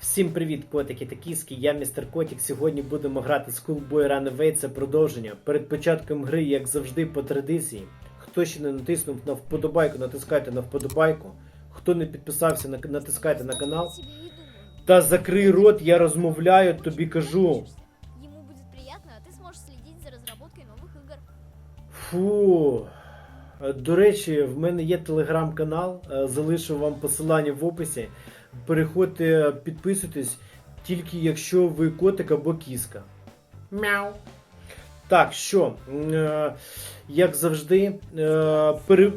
Всім привіт, котики та кіски, я містер Котік. Сьогодні будемо грати Schoolboy Runaway, це продовження. Перед початком гри, як завжди, по традиції. Хто ще не натиснув на вподобайку, натискайте на вподобайку. Хто не підписався, на- натискайте на канал. Та закрий рот, я розмовляю, тобі кажу. Ему будет приятно, а ты сможешь следить за разработкой новых игр. Фу. Е, До речі, в мене є телеграм-канал, е, залишу вам посилання в описі. Переходьте, підписуйтесь, тільки якщо ви котик або кіска. Мяу. Так, що, е, як завжди, е, пере...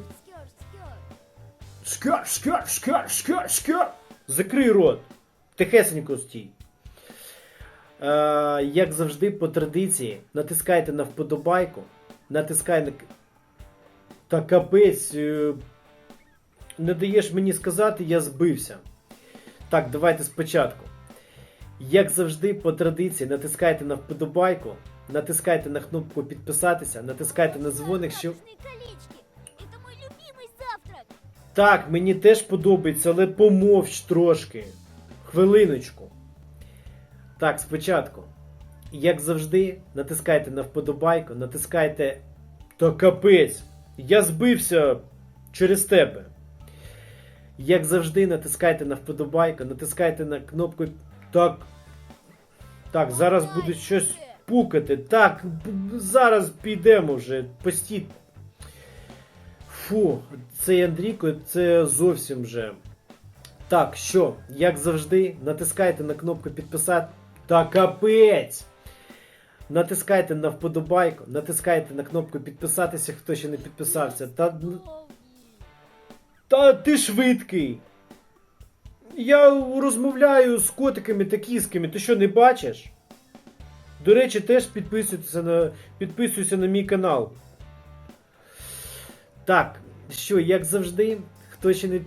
Шкар, шкар, шкар, шкар, шкар. Закрий рот. Тихесенько стій. Е, як завжди, по традиції, натискайте на вподобайку, натискай на. Та капець. е, Не даєш мені сказати, я збився. Так, давайте спочатку. Як завжди, по традиції, натискайте на вподобайку, натискайте на кнопку підписатися, натискайте на дзвоник, що. Радужные колечки. Это мой любимый завтрак. Так, мені теж подобається, але помовч трошки. Хвилиночку. Так, спочатку. Як завжди, натискайте на вподобайку, натискайте. Та капець! Я збився через тебе. Як завжди, натискайте на вподобайку, натискайте на кнопку. Так. Так, зараз буде щось пукати. Так, зараз підемо вже. Постій. Фу, цей Андрійко, це зовсім вже. Так, що, як завжди, натискайте на кнопку підписати. Та капець! Натискайте на вподобайку, натискайте на кнопку підписатися, хто ще не підписався. Та, Долгий. Та ти швидкий. Я розмовляю з котиками та кісками, ти що не бачиш? До речі, теж підписуйся на, підписуйся на мій канал. Так, що, як завжди, хто ще не.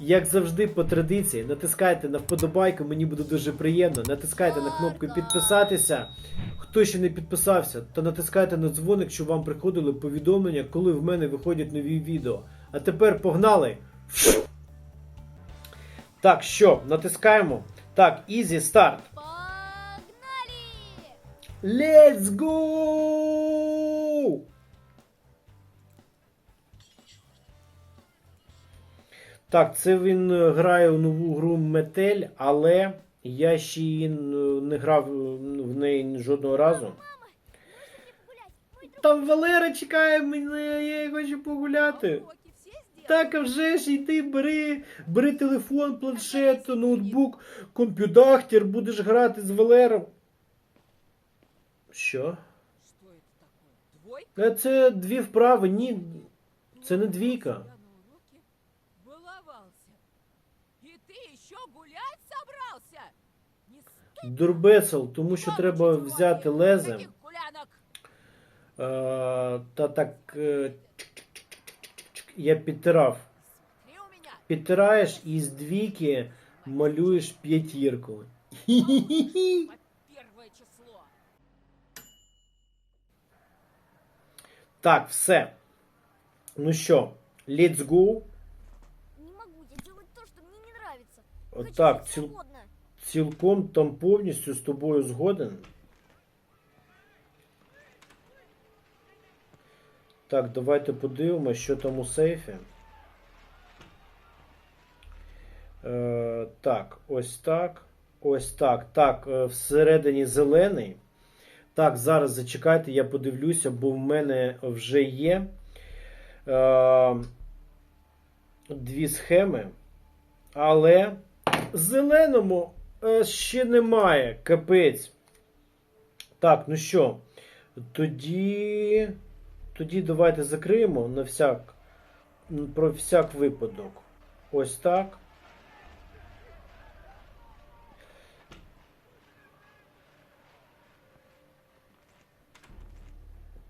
Як завжди, по традиції, натискайте на вподобайку, мені буде дуже приємно. Натискайте на кнопку підписатися. Хто ще не підписався, то натискайте на дзвоник, щоб вам приходили повідомлення, коли в мене виходять нові відео. А тепер погнали! Так, що, натискаємо. Так, easy start. Погнали! Let's go! Так, це він е, грає у нову гру Метель, але я ще її не грав е, в неї жодного разу. Там Валера чекає мене, я хочу погуляти. Так, а вже ж йди, бери, бери телефон, планшет, ноутбук, комп'ютахтер, будеш грати з Валером. Що? Е, Це дві вправи, ні. Це не двійка. Еще гулять собрался? Дурбецел, тому що треба взяти гулянок? Е, та так. е. Я підтирав. Підтираєш і з двійки малюєш п'ятірку. Так, все. Ну що, let's go. Не могу, я делаю то, что мне не Отак, ціл, цілком там повністю з тобою згоден. Так, давайте подивимося, що там у сейфі. Е, так, ось так. Ось так. Так, е, всередині зелений. Так, зараз зачекайте, я подивлюся, бо в мене вже є е, дві схеми. Але зеленому е, ще немає. Капець. Так, ну що, тоді. Тоді давайте закриємо на всяк. Про всяк випадок. Ось так.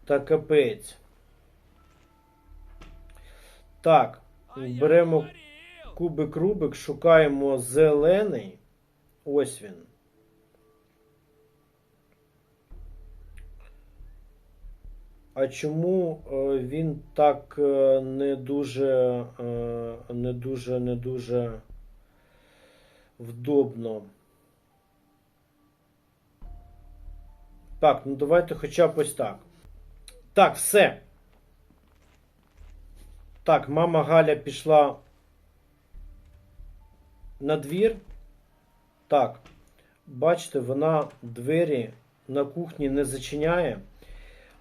Та капець. Так, беремо кубик Рубик, шукаємо зелений. Ось він. а чому е, він так е, не дуже, е, не дуже, не дуже вдобно? Так, ну давайте хоча б ось так. Так, все. Так, мама Галя пішла на двір. Так, бачите, вона двері на кухні не зачиняє.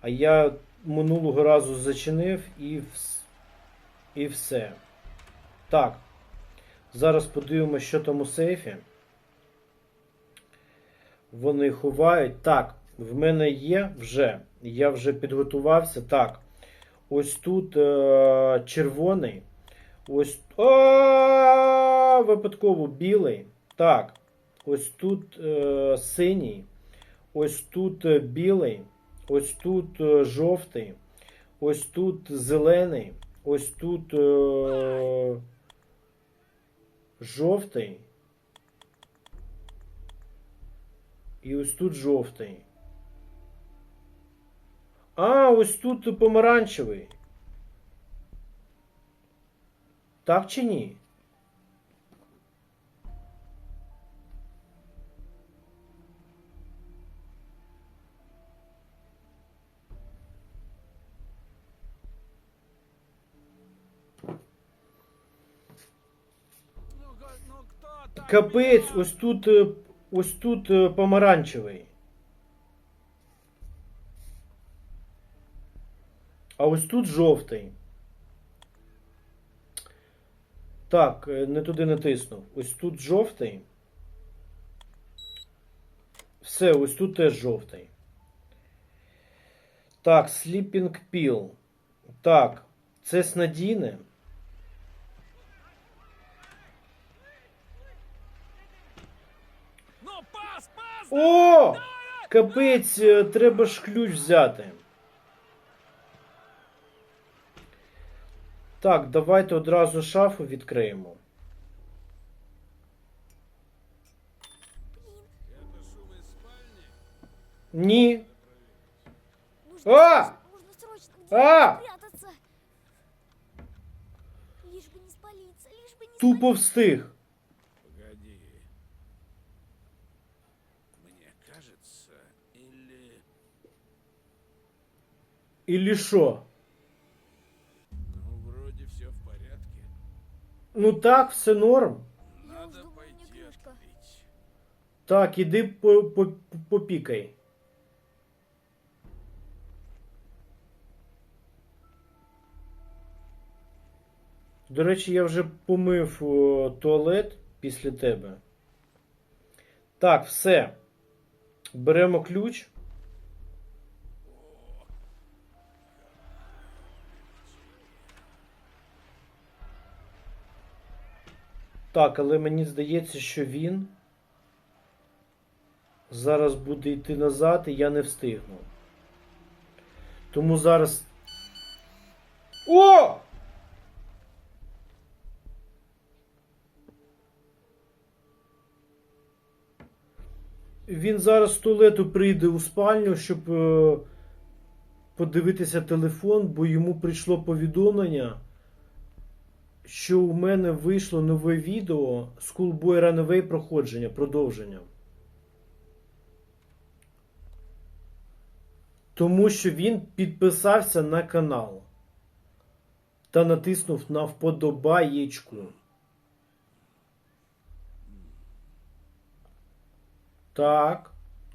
А я минулого разу зачинив і, вс- і все. Так. Зараз подивимося, що там у сейфі. Вони ховають. Так, в мене є вже. Я вже підготувався. Так. Ось тут е- червоний. Ось. А, випадково білий. Так. Ось тут е- синій. Ось тут е, білий. Ось тут е, жовтий. Ось тут зелений. Ось тут е- жовтий. І ось тут жовтий. А, ось тут помаранчевий. Так чи ні? Капець, ось тут, е, ось тут е, помаранчевий. А ось тут жовтий. Так, е, не туди натиснув. Ось тут жовтий. Все, ось тут теж жовтий. Так, Sleeping Pill. Так, це снадійне. О! Капець, треба ж ключ взяти. Так, давайте одразу шафу відкриємо. Это шум из спальни? Ні. Нужно, А! срочно- нужно срочно А! где-нибудь спрятаться. Лишь бы не спалиться, лишь бы не Тупо встиг. Погоди. Мне кажется, или... Ілі що? Ну так, все норм. Надо пойти Так, іди по, по, попікай. До речі, я вже помив о, туалет після тебе. Так, все. Беремо ключ. Так, але мені здається, що він зараз буде йти назад, і я не встигну. Тому зараз. О! Він зараз з туалету прийде у спальню, щоб е, подивитися телефон, бо йому прийшло повідомлення, що у мене вийшло нове відео Schoolboy Runaway проходження, продовження. Тому що він підписався на канал та натиснув на вподобаєчку. Так.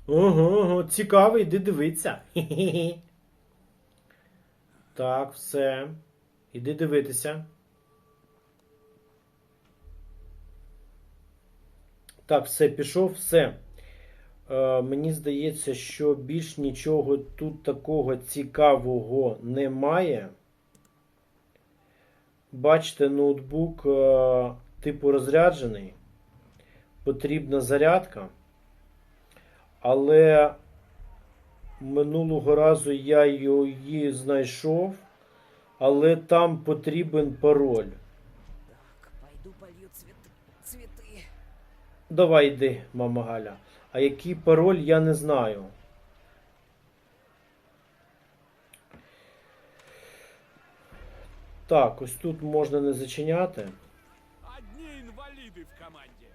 Ого, ого, цікаво, йди дивитися. Хе-хе-хе. Так, все. Іди дивитися. Так, все, пішов, все. Е, мені здається, що більш нічого тут такого цікавого немає. Бачите, ноутбук е, типу розряджений. Потрібна зарядка. Але минулого разу я її знайшов, але там потрібен пароль. Давай йди, мама Галя. А який пароль, я не знаю. Так, ось тут можна не зачиняти. Одні інваліди в команді.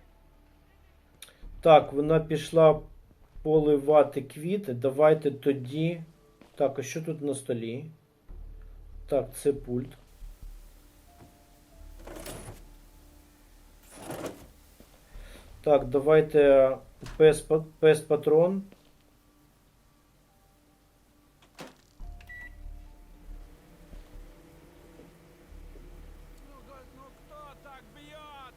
Так, вона пішла поливати квіти. Давайте тоді. Так, а що тут на столі? Так, це пульт. Так, давайте пес, па- пес патрон. Ну, га- ну кто так бьет?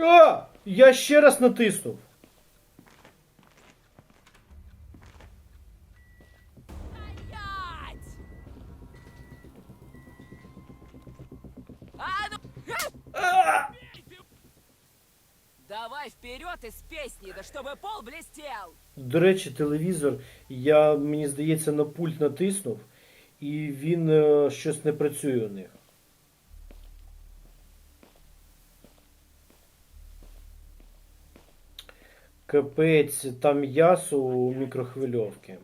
А! Я ще раз натиснув. Вперед из песни, да чтобы пол блестел! До речі, телевізор, я, мені здається, на пульт натиснув, і він е, щось не працює у них. Капець, там м'ясо у мікрохвильовки.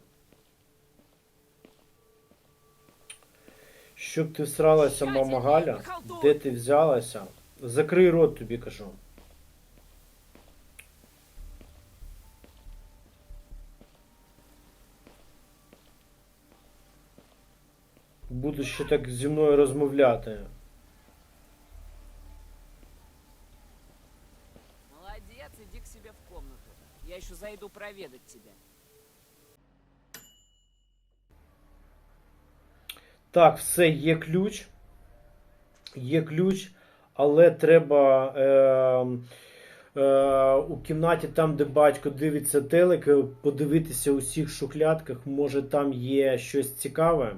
Щоб ти всралася, мама Галя, де ти взялася? Закрий рот, тобі кажу. Буду ще так зі мною розмовляти. Молодец, иди к себе в комнату. Я еще зайду проведать тебя. Так, все, є ключ. Є ключ, але треба е, е, у кімнаті, там, де батько дивиться телек, подивитися у всіх шухлядках, може там є щось цікаве.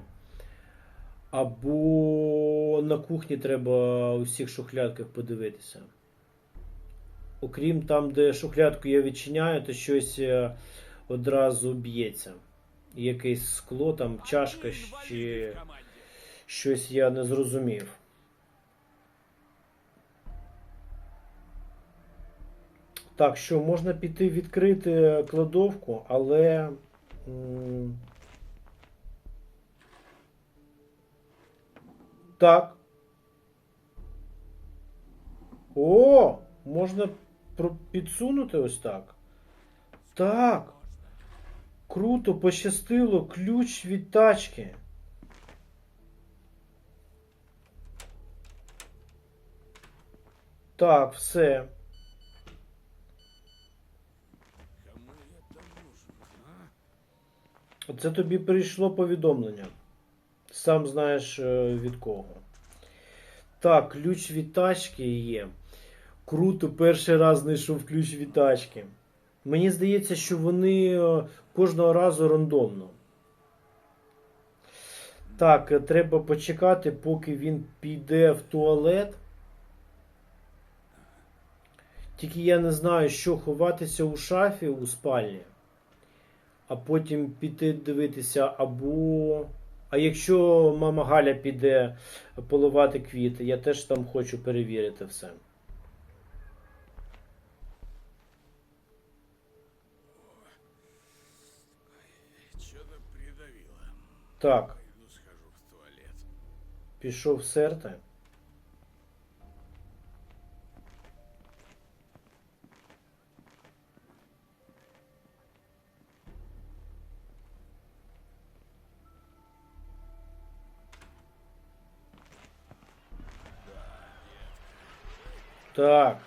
Або на кухні треба у всіх шухлядках подивитися. Окрім там, де шухлядку я відчиняю, то щось е, одразу б'ється. Якесь скло, там чашка чи. Щось я не зрозумів. Так, що можна піти відкрити кладовку, але. Так. О! Можна підсунути ось так. Так. Круто, пощастило, ключ від тачки. Так, все. Це тобі прийшло повідомлення. Сам знаєш е, від кого. Так, ключ від тачки є. Круто, перший раз знайшов ключ від тачки. Мені здається, що вони е, кожного разу рандомно. Так, е, треба почекати, поки він піде в туалет. Тільки я не знаю, що ховатися у шафі у спальні а потім піти дивитися, або. А якщо мама Галя піде поливати квіти, я теж там хочу перевірити все. Так, пішов серти. Так.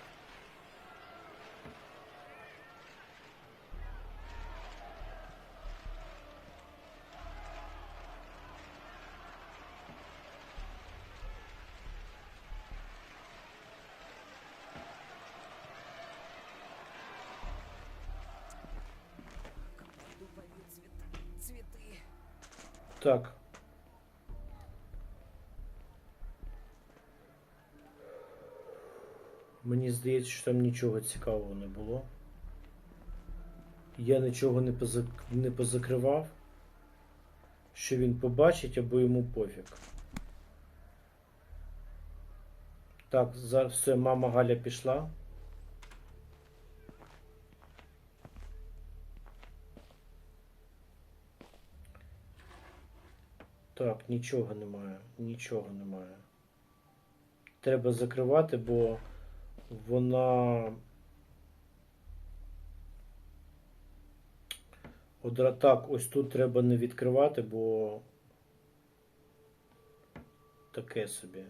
Так, Мені здається, що там нічого цікавого не було. Я нічого не, позак... не позакривав, що він побачить або йому пофіг. Так, зараз все, мама Галя пішла. Так, нічого немає, нічого немає. Треба закривати, бо вона. Одра так, ось тут треба не відкривати, бо таке собі.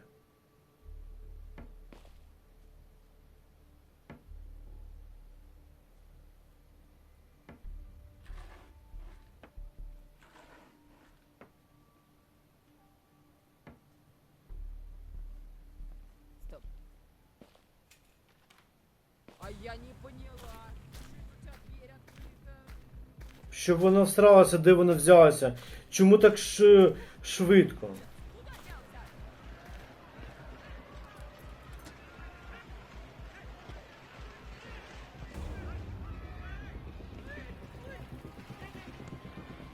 А я не поняла. Щоб вона всралася, де вона взялася? Чому так ш... швидко?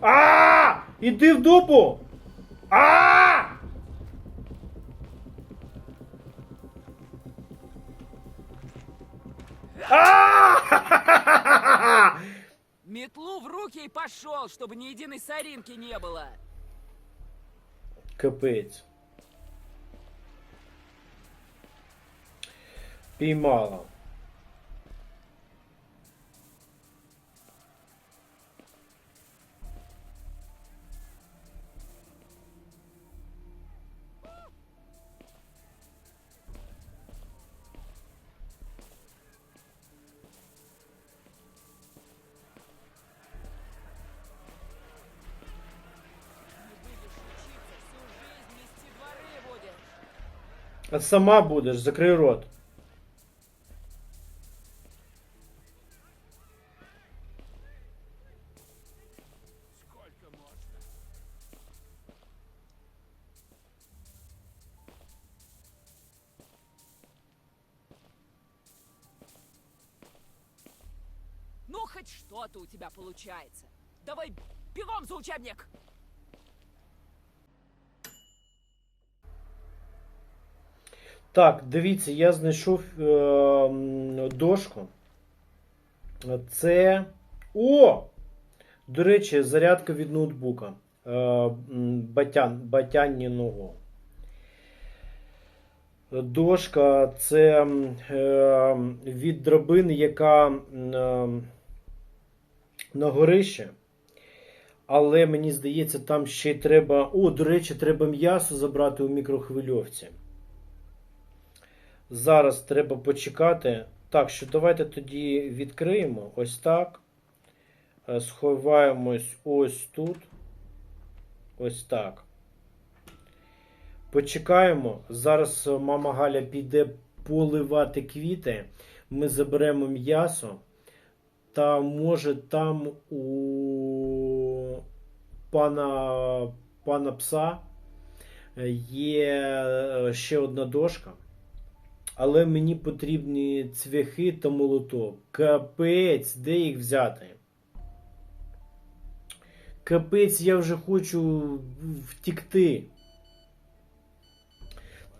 А! Іди в дупу! А! Руки и пошел, чтобы ни единой соринки не было. Капець. Піймала. Сама будеш, закрий рот. Ну, хоть что-то у тебя получается. Давай бегом за учебник. Так, дивіться, я знайшов е, дошку. Це. О! До речі, зарядка від ноутбука. Е, батян, батянніного. Дошка це е, від драбини, яка е, на горище. Але мені здається, там ще й треба. О, до речі, треба м'ясо забрати у мікрохвильовці. Зараз треба почекати. Так, що давайте тоді відкриємо ось так. Е, Сховаємось ось тут. Ось так. Почекаємо. Зараз мама Галя піде поливати квіти. Ми заберемо м'ясо. Та може там у пана, пана пса є е, ще одна дошка. Але мені потрібні цвяхи та молоток. Капець, де їх взяти? Капець, я вже хочу втікти.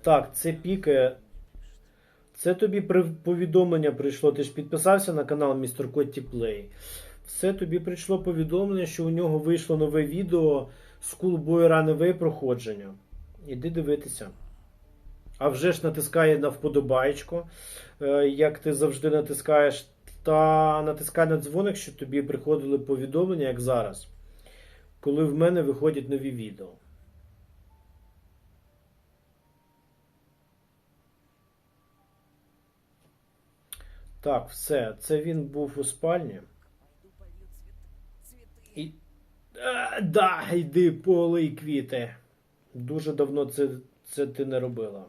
Так, це пікає. Це тобі повідомлення прийшло. Ти ж підписався на канал Mr. Котті Play. Все тобі прийшло повідомлення, що у нього вийшло нове відео з Schoolboy Runaway проходження. Іди дивитися. А вже ж натискає на вподобайку, е, як ти завжди натискаєш, та натискай на дзвоник, щоб тобі приходили повідомлення, як зараз, коли в мене виходять нові відео. Так, все. Це він був у спальні. І... А, да, йди полий квіти. Дуже давно це, це ти не робила.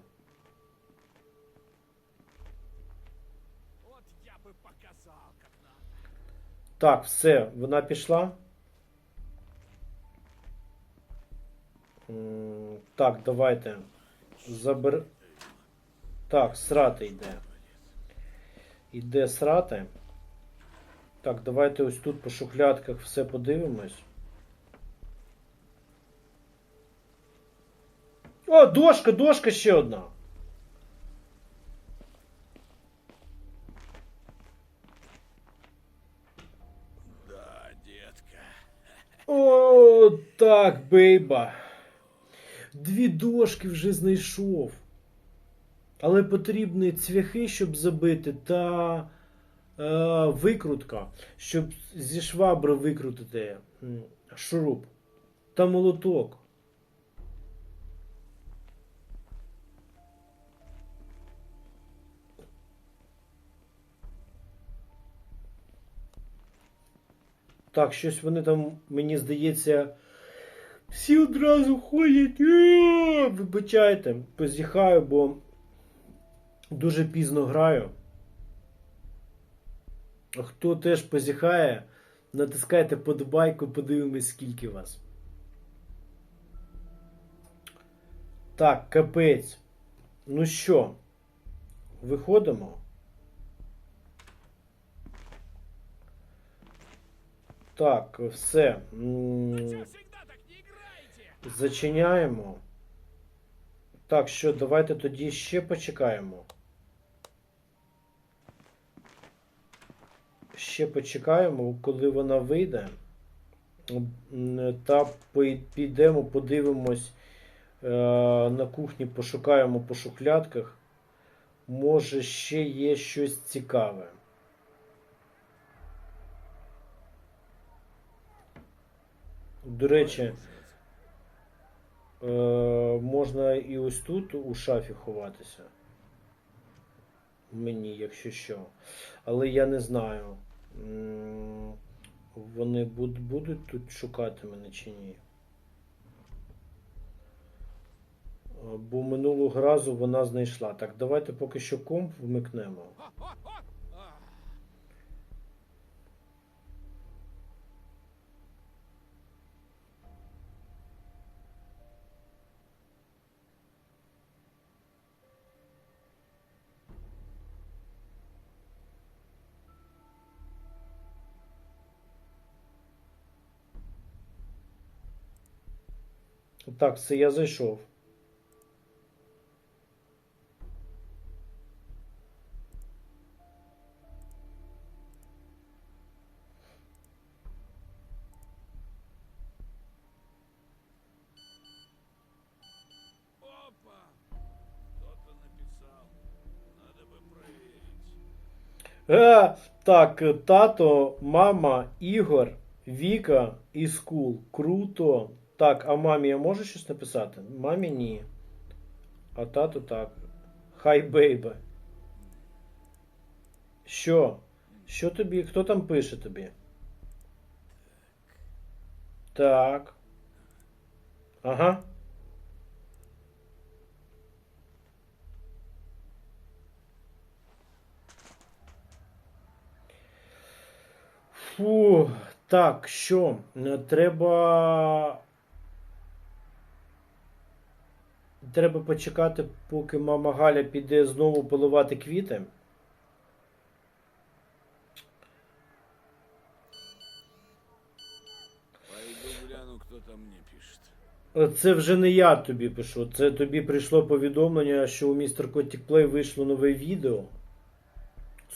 Вот я бы показал, как надо. Так, все, вона пішла. Так, давайте. Забер. Так, срати йде. Іде срати. Так, давайте ось тут по шухлядках все подивимось. О, дошка, дошка ще одна. О, так, бейба. Дві дошки вже знайшов. Але потрібні цвяхи, щоб забити, та е, викрутка, щоб зі швабри викрутити шуруп. Та молоток. Так, щось вони там, мені здається, всі одразу ходять. «Е, Вибачайте, позіхаю, бо дуже пізно граю. Хто теж позіхає, натискайте подобайку, подивимось, скільки вас. Так, капець. Ну що, виходимо? Так, все. Зачиняємо. Так, що, давайте тоді ще почекаємо. Ще почекаємо, коли вона вийде. Та підемо, подивимось е, на кухні, пошукаємо по шухлядках. Може, ще є щось цікаве. До речі, е, можна і ось тут у шафі ховатися. Мені, якщо що. Але я не знаю. Вони буд- будуть тут шукати мене чи ні. Бо минулого разу вона знайшла. Так, давайте поки що комп вмикнемо. Так, все, я зайшов. Е, так, тато, мама, Ігор, Віка і скул. Круто. Так, а мамі я можу щось написати? Мамі ні. А тату так. Хай бейбе. Що? Що тобі? Хто там пише тобі? Так. Ага. Фу, так, що? Е, Треба. Треба почекати, поки мама Галя піде знову поливати квіти. Це вже не я тобі пишу. Це тобі прийшло повідомлення, що у містер Котік Плей вийшло нове відео.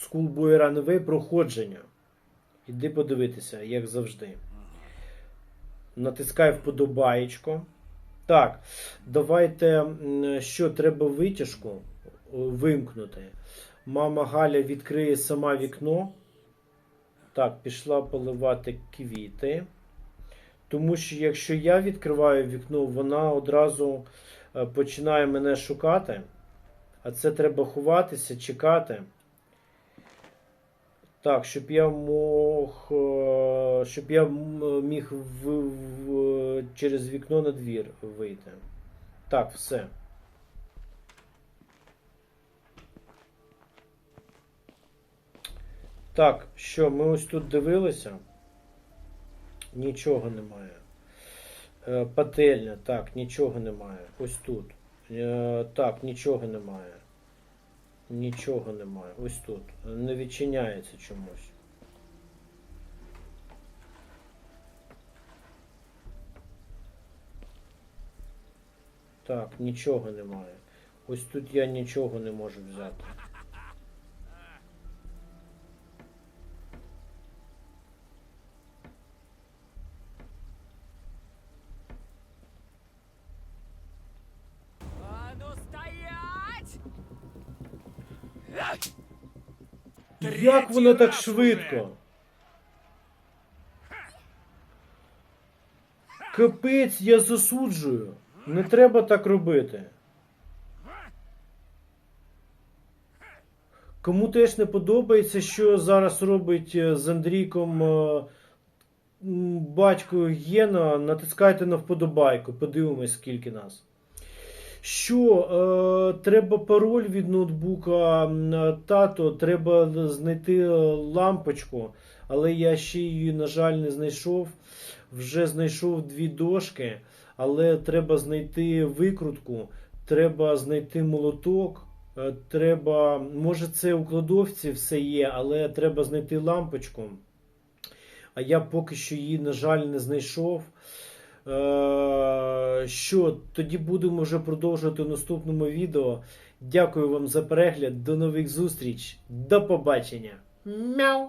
Schoolboy Runaway проходження. Іди подивитися, як завжди. Натискай вподобаєчко. Так, давайте що треба витяжку вимкнути. Мама Галя відкриє сама вікно. Так, пішла поливати квіти. Тому що якщо я відкриваю вікно, вона одразу е, починає мене шукати. А це треба ховатися, чекати. Так, щоб я мог. е, Щоб я міг в, в, через вікно на двір вийти. Так, все. Так, що, ми ось тут дивилися? Нічого немає. Е, Пательня, так, нічого немає. Ось тут. Е, Так, нічого немає. Нічого немає. Ось тут. Не відчиняється чомусь. Так, нічого немає. Ось тут я нічого не можу взяти. Як воно так швидко? уже. Капець, я засуджую. Не треба так робити. Кому теж не подобається, що зараз робить е, з Андрійком е, батько Гена, натискайте на вподобайку, подивимось, скільки нас. Що е, треба пароль від ноутбука тато, треба знайти е, лампочку, але я ще її, на жаль, не знайшов. Вже знайшов дві дошки, але треба знайти викрутку, треба знайти молоток. е, Треба, може, це у кладовці все є, але треба знайти лампочку. А я поки що її, на жаль, не знайшов. Е, Що, тоді будемо вже продовжувати в наступному відео. Дякую вам за перегляд. До нових зустріч. До побачення. Мяу.